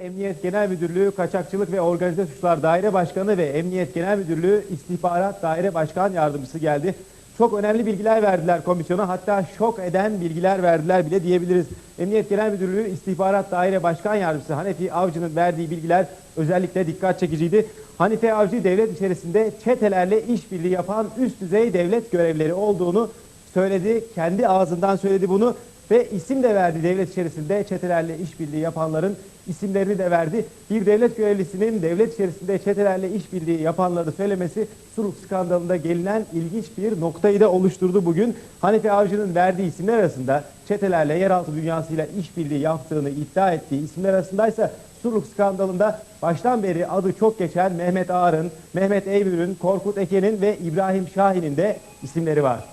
Emniyet Genel Müdürlüğü Kaçakçılık ve Organize Suçlar Daire Başkanı ve Emniyet Genel Müdürlüğü İstihbarat Daire Başkan Yardımcısı geldi. Çok önemli bilgiler verdiler komisyona hatta şok eden bilgiler verdiler bile diyebiliriz. Emniyet Genel Müdürlüğü İstihbarat Daire Başkan Yardımcısı Hanefi Avcı'nın verdiği bilgiler özellikle dikkat çekiciydi. Hanife Avcı devlet içerisinde çetelerle işbirliği yapan üst düzey devlet görevleri olduğunu söyledi. Kendi ağzından söyledi bunu ve isim de verdi devlet içerisinde çetelerle işbirliği yapanların isimlerini de verdi. Bir devlet görevlisinin devlet içerisinde çetelerle işbirliği yapanları söylemesi Suruk skandalında gelinen ilginç bir noktayı da oluşturdu bugün. Hanife Avcı'nın verdiği isimler arasında çetelerle yeraltı dünyasıyla işbirliği yaptığını iddia ettiği isimler arasındaysa Suruk skandalında baştan beri adı çok geçen Mehmet Ağar'ın, Mehmet Eybür'ün, Korkut Eken'in ve İbrahim Şahin'in de isimleri var.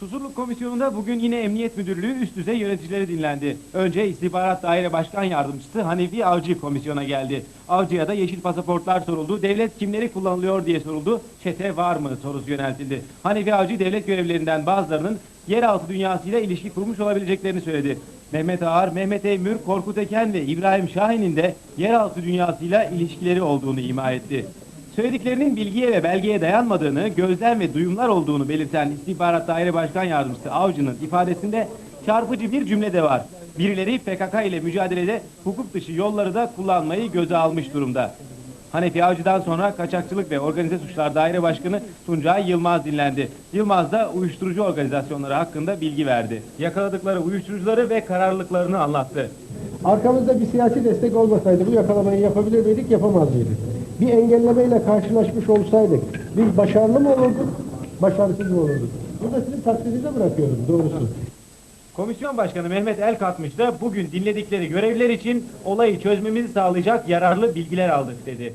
Susurluk Komisyonu'nda bugün yine Emniyet Müdürlüğü üst düzey yöneticileri dinlendi. Önce İstihbarat Daire Başkan Yardımcısı Hanefi Avcı komisyona geldi. Avcı'ya da yeşil pasaportlar soruldu. Devlet kimleri kullanılıyor diye soruldu. Çete var mı sorusu yöneltildi. Hanefi Avcı devlet görevlilerinden bazılarının yeraltı dünyasıyla ilişki kurmuş olabileceklerini söyledi. Mehmet Ağar, Mehmet Eymür, Korkut Eken ve İbrahim Şahin'in de yeraltı dünyasıyla ilişkileri olduğunu ima etti. Söylediklerinin bilgiye ve belgeye dayanmadığını, gözlem ve duyumlar olduğunu belirten İstihbarat Daire Başkan Yardımcısı Avcı'nın ifadesinde çarpıcı bir cümle de var. Birileri PKK ile mücadelede hukuk dışı yolları da kullanmayı göze almış durumda. Hanefi Avcı'dan sonra Kaçakçılık ve Organize Suçlar Daire Başkanı Tuncay Yılmaz dinlendi. Yılmaz da uyuşturucu organizasyonları hakkında bilgi verdi. Yakaladıkları uyuşturucuları ve kararlılıklarını anlattı. Arkamızda bir siyasi destek olmasaydı bu yakalamayı yapabilir miydik, yapamaz mıydık? Bir engellemeyle karşılaşmış olsaydık biz başarılı mı olurduk, başarısız mı olurduk? Bunu da sizin takdirinize bırakıyorum doğrusu. Komisyon Başkanı Mehmet Elkatmış da bugün dinledikleri görevler için olayı çözmemizi sağlayacak yararlı bilgiler aldık dedi.